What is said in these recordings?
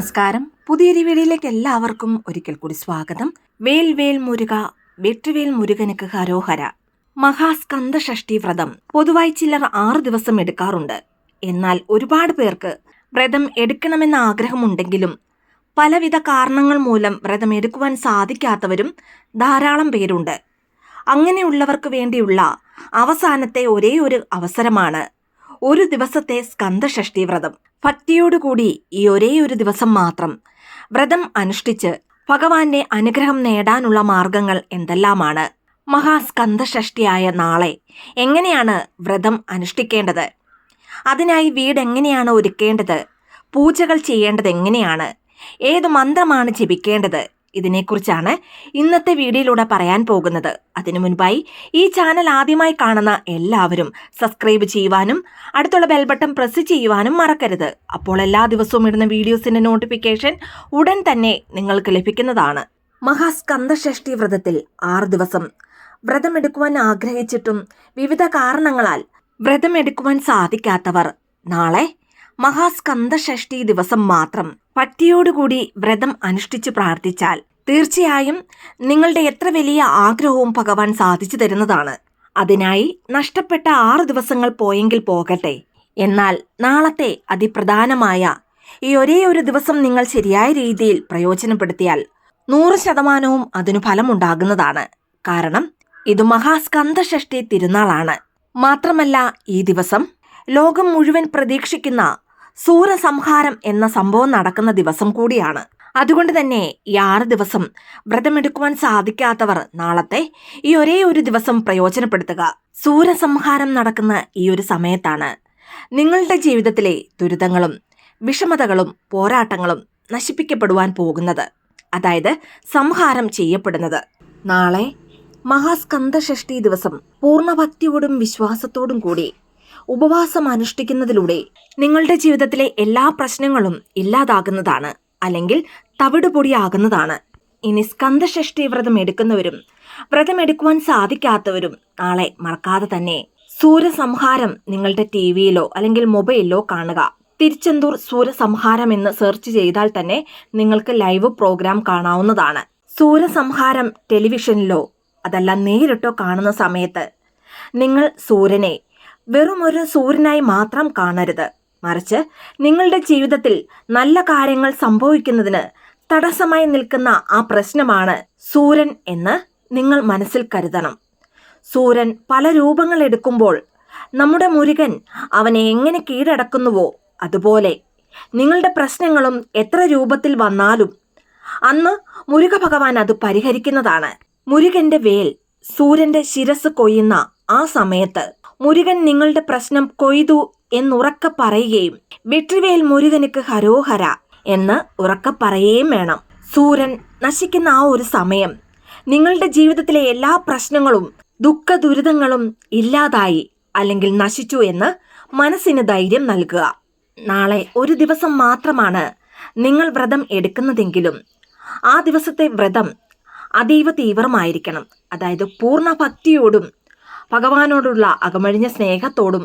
നമസ്കാരം. പുതിയൊരു വീഡിയോയിലേക്ക് എല്ലാവർക്കും ഒരിക്കൽ കൂടി സ്വാഗതം. വേൽ വേൽ മുരുക വെട്ടുവേൽ മുരുകനക്ക് ഹരോഹര. മഹാസ്കന്ദ ഷഷ്ടി വ്രതം. പൊതുവായി ചിലർ ആറ് ദിവസം എടുക്കാറുണ്ട്. എന്നാൽ ഒരുപാട് പേർക്ക് വ്രതം എടുക്കണമെന്ന ആഗ്രഹമുണ്ടെങ്കിലും പലവിധ കാരണങ്ങൾ മൂലം വ്രതം എടുക്കുവാൻ സാധിക്കാത്തവരും ധാരാളം പേരുണ്ട്. അങ്ങനെയുള്ളവർക്ക് വേണ്ടിയുള്ള അവസാനത്തെ ഒരേ ഒരു അവസരമാണ് ഒരു ദിവസത്തെ സ്കന്ദഷഷ്ടി വ്രതം. ഭക്തിയോടുകൂടി ഈ ഒരേ ഒരു ദിവസം മാത്രം. വ്രതം അനുഷ്ഠിച്ച് ഭഗവാന്റെ അനുഗ്രഹം നേടാനുള്ള മാർഗങ്ങൾ എന്തെല്ലാമാണ്? മഹാസ്കന്ദഷഷ്ടിയായ നാളെ എങ്ങനെയാണ് വ്രതം അനുഷ്ഠിക്കേണ്ടത്? അതിനായി വീട് എങ്ങനെയാണ് ഒരുക്കേണ്ടത്? പൂജകൾ ചെയ്യേണ്ടത് എങ്ങനെയാണ്? ഏത് മന്ത്രമാണ് ജപിക്കേണ്ടത്? ഇതിനെക്കുറിച്ചാണ് ഇന്നത്തെ വീഡിയോയിലൂടെ പറയാൻ പോകുന്നത്. അതിനു മുൻപായി ഈ ചാനൽ ആദ്യമായി കാണുന്ന എല്ലാവരും സബ്സ്ക്രൈബ് ചെയ്യുവാനും അടുത്തുള്ള ബെൽബട്ടൺ പ്രസ് ചെയ്യുവാനും മറക്കരുത്. അപ്പോൾ എല്ലാ ദിവസവും ഇടുന്ന വീഡിയോസിന്റെ നോട്ടിഫിക്കേഷൻ ഉടൻ തന്നെ നിങ്ങൾക്ക് ലഭിക്കുന്നതാണ്. മഹാസ്കന്ദഷഷ്ടി വ്രതത്തിൽ ആറ് ദിവസം. വ്രതമെടുക്കുവാൻ ആഗ്രഹിച്ചിട്ടും വിവിധ കാരണങ്ങളാൽ വ്രതമെടുക്കുവാൻ സാധിക്കാത്തവർ നാളെ മഹാസ്കന്ദഷഷ്ടി ദിവസം മാത്രം പട്ടിയോടുകൂടി വ്രതം അനുഷ്ഠിച്ചു പ്രാർത്ഥിച്ചാൽ തീർച്ചയായും നിങ്ങളുടെ എത്ര വലിയ ആഗ്രഹവും ഭഗവാൻ സാധിച്ചു തരുന്നതാണ്. അതിനായി നഷ്ടപ്പെട്ട ആറു ദിവസങ്ങൾ പോയെങ്കിൽ പോകട്ടെ. എന്നാൽ നാളത്തെ അതിപ്രധാനമായ ഈ ഒരേ ഒരു ദിവസം നിങ്ങൾ ശരിയായ രീതിയിൽ പ്രയോജനപ്പെടുത്തിയാൽ നൂറ് ശതമാനവും അതിനു ഫലമുണ്ടാകുന്നതാണ്. കാരണം ഇത് മഹാസ്കന്ദഷഷ്ടി തിരുനാളാണ്. മാത്രമല്ല ഈ ദിവസം ലോകം മുഴുവൻ പ്രതീക്ഷിക്കുന്ന സൂര്യസംഹാരം എന്ന സംഭവം നടക്കുന്ന ദിവസം കൂടിയാണ്. അതുകൊണ്ട് തന്നെ ഈ ആറ് ദിവസം വ്രതമെടുക്കുവാൻ സാധിക്കാത്തവർ നാളത്തെ ഈ ഒരേ ഒരു ദിവസം പ്രയോജനപ്പെടുത്തുക. സൂരസംഹാരം നടക്കുന്ന ഈ ഒരു സമയത്താണ് നിങ്ങളുടെ ജീവിതത്തിലെ ദുരിതങ്ങളും വിഷമതകളും പോരാട്ടങ്ങളും നശിപ്പിക്കപ്പെടുവാൻ പോകുന്നത്. അതായത് സംഹാരം ചെയ്യപ്പെടുന്നത്. നാളെ മഹാസ്കന്ദഷഷ്ടി ദിവസം പൂർണഭക്തിയോടും വിശ്വാസത്തോടും കൂടി ഉപവാസം അനുഷ്ഠിക്കുന്നതിലൂടെ നിങ്ങളുടെ ജീവിതത്തിലെ എല്ലാ പ്രശ്നങ്ങളും ഇല്ലാതാകുന്നതാണ് അല്ലെങ്കിൽ തവിടുപൊടിയാകുന്നതാണ്. ഇനി സ്കന്ധഷ്ഠി വ്രതം എടുക്കുന്നവരും വ്രതം എടുക്കുവാൻ സാധിക്കാത്തവരും നാളെ മറക്കാതെ തന്നെ സൂര്യസംഹാരം നിങ്ങളുടെ ടി വിയിലോ അല്ലെങ്കിൽ മൊബൈലിലോ കാണുക. തിരുച്ചെന്തൂർ സൂര്യസംഹാരം എന്ന് സെർച്ച് ചെയ്താൽ തന്നെ നിങ്ങൾക്ക് ലൈവ് പ്രോഗ്രാം കാണാവുന്നതാണ്. സൂര്യസംഹാരം ടെലിവിഷനിലോ അതല്ല നേരിട്ടോ കാണുന്ന സമയത്ത് നിങ്ങൾ സൂര്യനെ വെറും ഒരു സൂര്യനായി മാത്രം കാണരുത്. മറിച്ച് നിങ്ങളുടെ ജീവിതത്തിൽ നല്ല കാര്യങ്ങൾ സംഭവിക്കുന്നതിന് തടസ്സമായി നിൽക്കുന്ന ആ പ്രശ്നമാണ് സൂര്യൻ എന്ന് നിങ്ങൾ മനസ്സിൽ കരുതണം. സൂര്യൻ പല രൂപങ്ങൾ എടുക്കുമ്പോൾ നമ്മുടെ മുരുകൻ അവനെ എങ്ങനെ കീഴടക്കുന്നുവോ അതുപോലെ നിങ്ങളുടെ പ്രശ്നങ്ങളും എത്ര രൂപത്തിൽ വന്നാലും അന്ന് മുരുക ഭഗവാൻ അത് പരിഹരിക്കുന്നതാണ്. മുരുകന്റെ വേൽ സൂര്യന്റെ ശിരസ് കൊയ്യുന്ന ആ സമയത്ത് മുരുകൻ നിങ്ങളുടെ പ്രശ്നം കൊയ്തു എന്നുറക്ക പറയുകയും വെട്രിവേൽ മുരുകനുക്ക് ഹരോഹര എന്ന് ഉറക്ക പറയുകയും വേണം. സൂര്യൻ നശിക്കുന്ന ആ ഒരു സമയം. നിങ്ങളുടെ ജീവിതത്തിലെ എല്ലാ പ്രശ്നങ്ങളും ദുഃഖ ദുരിതങ്ങളും ഇല്ലാതായി അല്ലെങ്കിൽ നശിച്ചു എന്ന് മനസ്സിന് ധൈര്യം നൽകുക. നാളെ ഒരു ദിവസം മാത്രമാണ് നിങ്ങൾ വ്രതം എടുക്കുന്നതെങ്കിലും ആ ദിവസത്തെ വ്രതം അതീവ തീവ്രമായിരിക്കണം. അതായത് പൂർണ ഭക്തിയോടും ഭഗവാനോടുള്ള അകമഴിഞ്ഞ സ്നേഹത്തോടും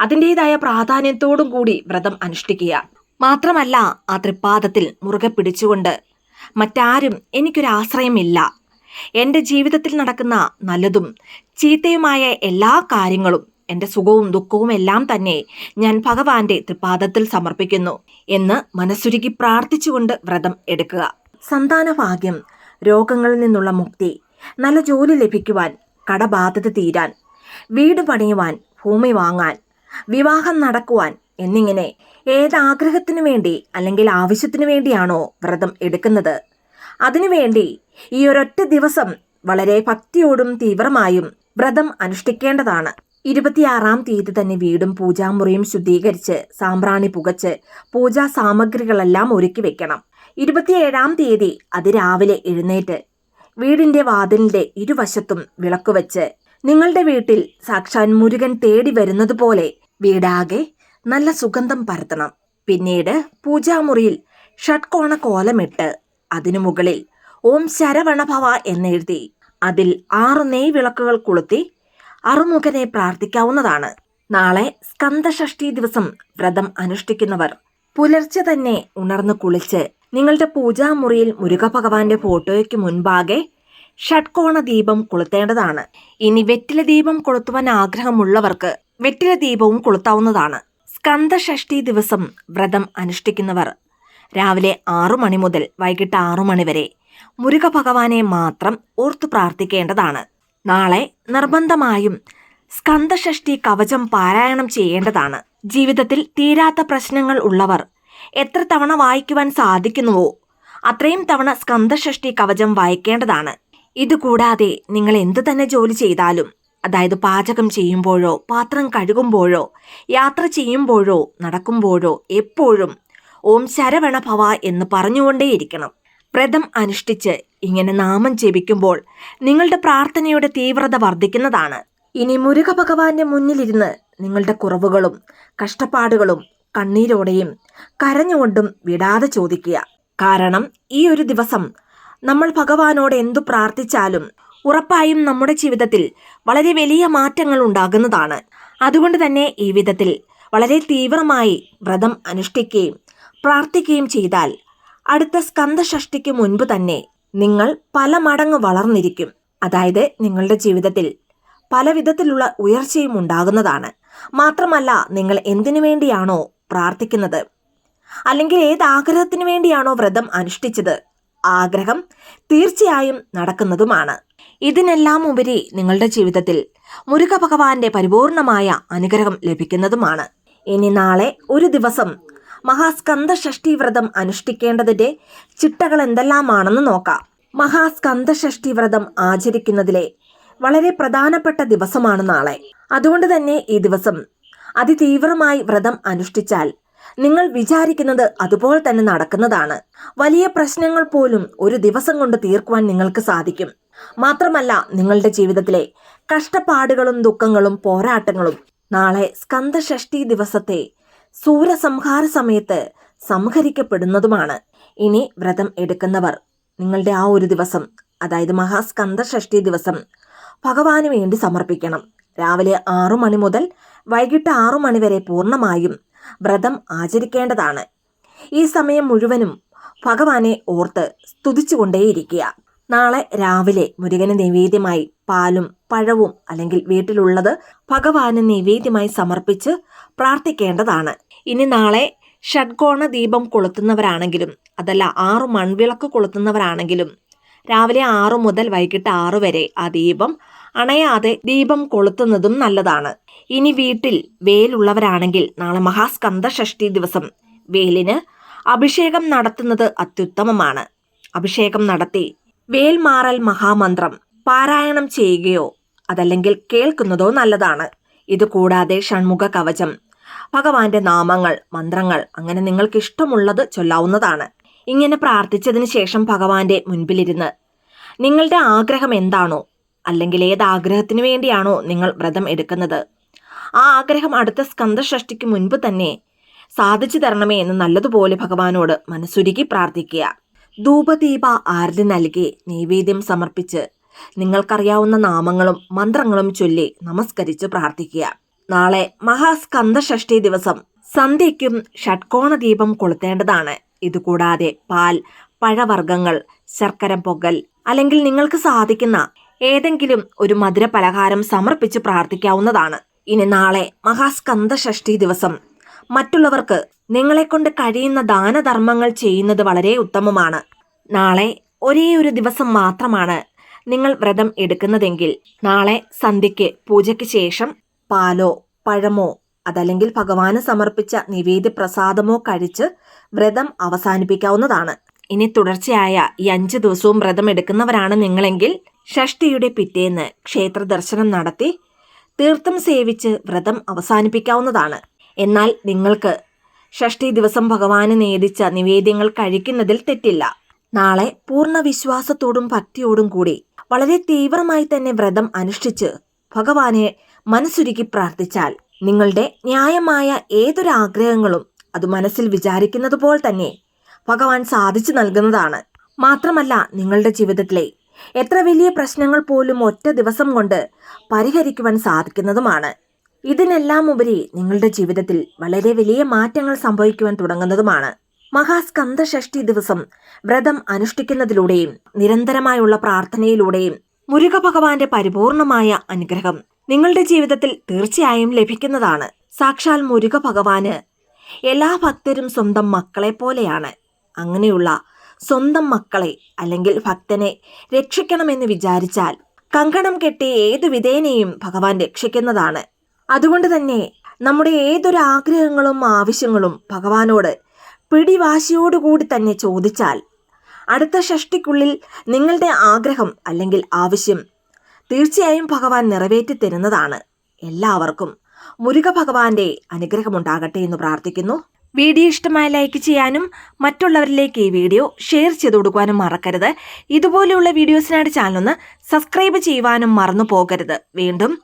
അതിന്റെതായ പ്രാധാന്യത്തോടും കൂടി വ്രതം അനുഷ്ഠിക്കുക. മാത്രമല്ല ആ തൃപ്പാദത്തിൽ മുറുകെ പിടിച്ചുകൊണ്ട് മറ്റാരും എനിക്കൊരാശ്രയമില്ല. എന്റെ ജീവിതത്തിൽ നടക്കുന്ന നല്ലതും ചീത്തയുമായ എല്ലാ കാര്യങ്ങളും എന്റെ സുഖവും ദുഃഖവും എല്ലാം തന്നെ ഞാൻ ഭഗവാന്റെ തൃപ്പാദത്തിൽ സമർപ്പിക്കുന്നു എന്ന് മനസ്സുരുക്കി പ്രാർത്ഥിച്ചുകൊണ്ട് വ്രതം എടുക്കുക. സന്താന ഭാഗ്യം രോഗങ്ങളിൽ നിന്നുള്ള മുക്തി നല്ല ജോലി ലഭിക്കുവാൻ കടബാധ്യത തീരാൻ വീട് പണിയുവാൻ ഭൂമി വാങ്ങാൻ വിവാഹം നടക്കുവാൻ എന്നിങ്ങനെ ഏതാഗ്രഹത്തിനു വേണ്ടി അല്ലെങ്കിൽ ആവശ്യത്തിനു വേണ്ടിയാണോ വ്രതം എടുക്കുന്നത്? അതിനുവേണ്ടി ഈ ഒരൊറ്റ ദിവസം വളരെ ഭക്തിയോടും തീവ്രമായും വ്രതം അനുഷ്ഠിക്കേണ്ടതാണ്. ഇരുപത്തിയാറാം തീയതി തന്നെ വീടും പൂജാമുറിയും ശുദ്ധീകരിച്ച് സാമ്പ്രാണി പുകച്ച് പൂജാ സാമഗ്രികളെല്ലാം ഒരുക്കി വെക്കണം. ഇരുപത്തിയേഴാം തീയതി അതിരാവിലെ എഴുന്നേറ്റ് വീടിന്റെ വാതിലിന്റെ ഇരുവശത്തും വിളക്ക് വെച്ച് നിങ്ങളുടെ വീട്ടിൽ സാക്ഷാൻ മുരുകൻ തേടി വരുന്നത് പോലെ വീടാകെ നല്ല സുഗന്ധം പരത്തണം. പിന്നീട് പൂജാമുറിയിൽ ഷട്കോണ കോലമിട്ട് അതിനു മുകളിൽ ഓം ശരവണഭവ എന്നെഴുതി അതിൽ ആറു നെയ് വിളക്കുകൾ കൊളുത്തി അറുമുഖനെ പ്രാർത്ഥിക്കാവുന്നതാണ്. നാളെ സ്കന്ധഷഷ്ടി ദിവസം വ്രതം അനുഷ്ഠിക്കുന്നവർ പുലർച്ചെ തന്നെ ഉണർന്നു കുളിച്ച് നിങ്ങളുടെ പൂജാമുറിയിൽ മുരുക ഭഗവാന്റെ ഫോട്ടോയ്ക്ക് മുൻപാകെ ഷഡ്കോണ ദീപം കൊളുത്തേണ്ടതാണ്. ഇനി വെറ്റില ദീപം കൊളുത്തുവാൻ ആഗ്രഹമുള്ളവർക്ക് വെറ്റില ദീപവും കൊളുത്താവുന്നതാണ്. സ്കന്ദഷഷ്ടി ദിവസം വ്രതം അനുഷ്ഠിക്കുന്നവർ. രാവിലെ ആറു മണി മുതൽ വൈകിട്ട് ആറു മണി വരെ മുരുക ഭഗവാനെ മാത്രം ഓർത്തു പ്രാർത്ഥിക്കേണ്ടതാണ്. നാളെ നിർബന്ധമായും സ്കന്ദഷഷ്ടി കവചം പാരായണം ചെയ്യേണ്ടതാണ്. ജീവിതത്തിൽ തീരാത്ത പ്രശ്നങ്ങൾ ഉള്ളവർ എത്ര തവണ വായിക്കുവാൻ സാധിക്കുന്നുവോ അത്രയും തവണ സ്കന്ധഷഷ്ടി കവചം വായിക്കേണ്ടതാണ്. ഇതുകൂടാതെ നിങ്ങൾ എന്തു തന്നെ ജോലി ചെയ്താലും അതായത് പാചകം ചെയ്യുമ്പോഴോ പാത്രം കഴുകുമ്പോഴോ യാത്ര ചെയ്യുമ്പോഴോ നടക്കുമ്പോഴോ എപ്പോഴും ഓം ശരവണ ഭവ എന്ന് പറഞ്ഞുകൊണ്ടേയിരിക്കണം. വ്രതം അനുഷ്ഠിച്ച് ഇങ്ങനെ നാമം ജപിക്കുമ്പോൾ നിങ്ങളുടെ പ്രാർത്ഥനയുടെ തീവ്രത വർദ്ധിക്കുന്നതാണ്. ഇനി മുരുക ഭഗവാന്റെ മുന്നിലിരുന്ന് നിങ്ങളുടെ കുറവുകളും കഷ്ടപ്പാടുകളും കണ്ണീരോടെയും കരഞ്ഞുകൊണ്ടും വിടാതെ ചോദിക്കുക. കാരണം ഈ ഒരു ദിവസം നമ്മൾ ഭഗവാനോട് എന്തു പ്രാർത്ഥിച്ചാലും ഉറപ്പായും നമ്മുടെ ജീവിതത്തിൽ വളരെ വലിയ മാറ്റങ്ങൾ ഉണ്ടാകുന്നതാണ്. അതുകൊണ്ട് തന്നെ ഈ വിധത്തിൽ വളരെ തീവ്രമായി വ്രതം അനുഷ്ഠിക്കുകയും പ്രാർത്ഥിക്കുകയും ചെയ്താൽ അടുത്ത സ്കന്ധഷഷ്ടിക്ക് മുൻപ് തന്നെ നിങ്ങൾ പല മടങ്ങ് വളർന്നിരിക്കും. അതായത് നിങ്ങളുടെ ജീവിതത്തിൽ പല വിധത്തിലുള്ള ഉയർച്ചയും ഉണ്ടാകുന്നതാണ്. മാത്രമല്ല നിങ്ങൾ എന്തിനു വേണ്ടിയാണോ പ്രാർത്ഥിക്കുന്നത്. അല്ലെങ്കിൽ ഏത് ആഗ്രഹത്തിന് വേണ്ടിയാണോ വ്രതം അനുഷ്ഠിച്ചത്? ആഗ്രഹം തീർച്ചയായും നടക്കുന്നതുമാണ്. ഇതിനെല്ലാം ഉപരി നിങ്ങളുടെ ജീവിതത്തിൽ മുരുക ഭഗവാന്റെ പരിപൂർണമായ അനുഗ്രഹം ലഭിക്കുന്നതുമാണ്. ഇനി നാളെ ഒരു ദിവസം മഹാസ്കന്ധ ഷഷ്ടി വ്രതം അനുഷ്ഠിക്കേണ്ടതിന്റെ ചിട്ടകൾ എന്തെല്ലാമാണെന്ന് നോക്കാം. മഹാസ്കന്ധ ഷഷ്ടി വ്രതം ആചരിക്കുന്നതിലെ വളരെ പ്രധാനപ്പെട്ട ദിവസമാണ് നാളെ. അതുകൊണ്ട് തന്നെ ഈ ദിവസം അതിതീവ്രമായി വ്രതം അനുഷ്ഠിച്ചാൽ നിങ്ങൾ വിചാരിക്കുന്നത് അതുപോലെ തന്നെ നടക്കുന്നതാണ്. വലിയ പ്രശ്നങ്ങൾ പോലും ഒരു ദിവസം കൊണ്ട് തീർക്കുവാൻ നിങ്ങൾക്ക് സാധിക്കും. മാത്രമല്ല നിങ്ങളുടെ ജീവിതത്തിലെ കഷ്ടപ്പാടുകളും ദുഃഖങ്ങളും പോരാട്ടങ്ങളും നാളെ സ്കന്ദഷഷ്ടി ദിവസത്തെ സൂര്യസംഹാര സമയത്ത് സംഹരിക്കപ്പെടുന്നതുമാണ്. ഇനി വ്രതം എടുക്കുന്നവർ നിങ്ങളുടെ ആ ഒരു ദിവസം അതായത് മഹാസ്കന്ദ ദിവസം ഭഗവാന് വേണ്ടി സമർപ്പിക്കണം. രാവിലെ ആറു മണി മുതൽ വൈകിട്ട് ആറു മണിവരെ പൂർണമായും വ്രതം ആചരിക്കേണ്ടതാണ്. ഈ സമയം മുഴുവനും ഭഗവാനെ ഓർത്ത് സ്തുതിച്ചുകൊണ്ടേയിരിക്കുക. നാളെ രാവിലെ മുരുകന് നിവേദ്യമായി പാലും പഴവും അല്ലെങ്കിൽ വീട്ടിലുള്ളത് ഭഗവാന് നിവേദ്യമായി സമർപ്പിച്ച് പ്രാർത്ഥിക്കേണ്ടതാണ്. ഇനി നാളെ ഷഡ്കോണ ദീപം കൊളുത്തുന്നവരാണെങ്കിലും അതല്ല ആറു മൺവിളക്ക് കൊളുത്തുന്നവരാണെങ്കിലും രാവിലെ ആറു മുതൽ വൈകിട്ട് ആറു വരെ ആ ദീപം അണയാതെ ദീപം കൊളുത്തുന്നതും നല്ലതാണ്. ഇനി വീട്ടിൽ വേലുള്ളവരാണെങ്കിൽ നാളെ മഹാസ്കന്ധ ദിവസം. വേലിന് അഭിഷേകം നടത്തുന്നത് അത്യുത്തമമാണ്. അഭിഷേകം നടത്തി വേൽ മാറൽ മഹാമന്ത്രം പാരായണം ചെയ്യുകയോ അതല്ലെങ്കിൽ കേൾക്കുന്നതോ നല്ലതാണ്. ഇതുകൂടാതെ ഷൺമുഖ കവചം ഭഗവാന്റെ നാമങ്ങൾ മന്ത്രങ്ങൾ അങ്ങനെ നിങ്ങൾക്ക് ഇഷ്ടമുള്ളത് ചൊല്ലാവുന്നതാണ്. ഇങ്ങനെ പ്രാർത്ഥിച്ചതിന് ശേഷം ഭഗവാന്റെ മുൻപിലിരുന്ന് നിങ്ങളുടെ ആഗ്രഹം എന്താണോ അല്ലെങ്കിൽ ഏത് ആഗ്രഹത്തിന് വേണ്ടിയാണോ നിങ്ങൾ വ്രതം എടുക്കുന്നത്. ആ ആഗ്രഹം അടുത്ത സ്കന്ദഷഷ്ടിക്ക് മുൻപ് തന്നെ സാധിച്ചു തരണമേ എന്ന് നല്ലതുപോലെ ഭഗവാനോട് മനസ്സുരുക്കി പ്രാർത്ഥിക്കുക. ധൂപദീപ ആരതി നൽകി നൈവേദ്യം സമർപ്പിച്ച് നിങ്ങൾക്കറിയാവുന്ന നാമങ്ങളും മന്ത്രങ്ങളും ചൊല്ലി നമസ്കരിച്ച് പ്രാർത്ഥിക്കുക. നാളെ മഹാസ്കന്ദഷഷ്ടി ദിവസം. സന്ധ്യയ്ക്കും ഷഡ്കോണ ദീപം കൊളുത്തേണ്ടതാണ്. ഇതുകൂടാതെ പാൽ പഴവർഗങ്ങൾ ശർക്കര പൊഗൽ അല്ലെങ്കിൽ നിങ്ങൾക്ക് സാധിക്കുന്ന ഏതെങ്കിലും ഒരു മധുര പലഹാരം സമർപ്പിച്ച് പ്രാർത്ഥിക്കാവുന്നതാണ്. ഇനി നാളെ മഹാസ്കന്ദ ഷഷ്ടി ദിവസം. മറ്റുള്ളവർക്ക് നിങ്ങളെക്കൊണ്ട് കഴിയുന്ന ദാനധർമ്മങ്ങൾ ചെയ്യുന്നത് വളരെ ഉത്തമമാണ്. നാളെ ഒരേ ഒരു ദിവസം മാത്രമാണ് നിങ്ങൾ വ്രതം എടുക്കുന്നതെങ്കിൽ നാളെ സന്ധ്യയ്ക്ക് പൂജയ്ക്ക് ശേഷം പാലോ പഴമോ അതല്ലെങ്കിൽ ഭഗവാന് സമർപ്പിച്ച നിവേദ്യ പ്രസാദമോ കഴിച്ച് വ്രതം അവസാനിപ്പിക്കാവുന്നതാണ്. ഇനി തുടർച്ചയായ ഈ അഞ്ച് ദിവസവും വ്രതം എടുക്കുന്നവരാണ് നിങ്ങളെങ്കിൽ ഷഷ്ടിയുടെ പിറ്റേന്ന് ക്ഷേത്ര ദർശനം നടത്തി തീർത്ഥം സേവിച്ച് വ്രതം അവസാനിപ്പിക്കാവുന്നതാണ്. എന്നാൽ നിങ്ങൾക്ക് ഷഷ്ടി ദിവസം ഭഗവാന് നേദിച്ച നിവേദ്യങ്ങൾ കഴിക്കുന്നതിൽ തെറ്റില്ല. നാളെ പൂർണ വിശ്വാസത്തോടും ഭക്തിയോടും കൂടി വളരെ തീവ്രമായി തന്നെ വ്രതം അനുഷ്ഠിച്ച് ഭഗവാനെ മനസ്സുരുക്കി പ്രാർത്ഥിച്ചാൽ നിങ്ങളുടെ ന്യായമായ ഏതൊരു ആഗ്രഹങ്ങളും അത് മനസ്സിൽ വിചാരിക്കുന്നത് തന്നെ ഭഗവാൻ സാധിച്ചു നൽകുന്നതാണ്. മാത്രമല്ല നിങ്ങളുടെ ജീവിതത്തിലെ എത്ര വലിയ പ്രശ്നങ്ങൾ പോലും ഒറ്റ ദിവസം കൊണ്ട് പരിഹരിക്കുവാൻ സാധിക്കുന്നതുമാണ്. ഇതിനെല്ലാം ഉപരി നിങ്ങളുടെ ജീവിതത്തിൽ വളരെ വലിയ മാറ്റങ്ങൾ സംഭവിക്കുവാൻ തുടങ്ങുന്നതുമാണ്. മഹാസ്കന്ധ ഷഷ്ടി ദിവസം വ്രതം അനുഷ്ഠിക്കുന്നതിലൂടെയും നിരന്തരമായുള്ള പ്രാർത്ഥനയിലൂടെയും മുരുക ഭഗവാന്റെ പരിപൂർണമായ അനുഗ്രഹം നിങ്ങളുടെ ജീവിതത്തിൽ തീർച്ചയായും ലഭിക്കുന്നതാണ്. സാക്ഷാൽ മുരുക ഭഗവാന് എല്ലാ ഭക്തരും സ്വന്തം മക്കളെ പോലെയാണ് അങ്ങനെയുള്ള സ്വന്തം മക്കളെ അല്ലെങ്കിൽ ഭക്തനെ രക്ഷിക്കണമെന്ന് വിചാരിച്ചാൽ കങ്കണം കെട്ടി ഏതു വിധേനയും ഭഗവാൻ രക്ഷിക്കുന്നതാണ്. അതുകൊണ്ട് തന്നെ നമ്മുടെ ഏതൊരു ആഗ്രഹങ്ങളും ആവശ്യങ്ങളും ഭഗവാനോട് പിടിവാശിയോടുകൂടി തന്നെ ചോദിച്ചാൽ അടുത്ത ഷഷ്ടിക്കുള്ളിൽ നിങ്ങളുടെ ആഗ്രഹം അല്ലെങ്കിൽ ആവശ്യം തീർച്ചയായും ഭഗവാൻ നിറവേറ്റി തരുന്നതാണ്. എല്ലാവർക്കും മുരുക ഭഗവാന്റെ അനുഗ്രഹമുണ്ടാകട്ടെ എന്ന് പ്രാർത്ഥിക്കുന്നു. വീഡിയോ ഇഷ്ടമായ ലൈക്ക് ചെയ്യാനും മറ്റുള്ളവരിലേക്ക് ഈ വീഡിയോ ഷെയർ ചെയ്തു കൊടുക്കുവാനും മറക്കരുത്. ഇതുപോലെയുള്ള വീഡിയോസിനായിട്ട് ചാനലൊന്ന് സബ്സ്ക്രൈബ് ചെയ്യുവാനും മറന്നു പോകരുത്. വീണ്ടും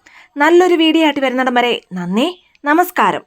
നല്ലൊരു വീഡിയോ ആയിട്ട് വരുന്നിടം വരെ നന്ദി നമസ്കാരം.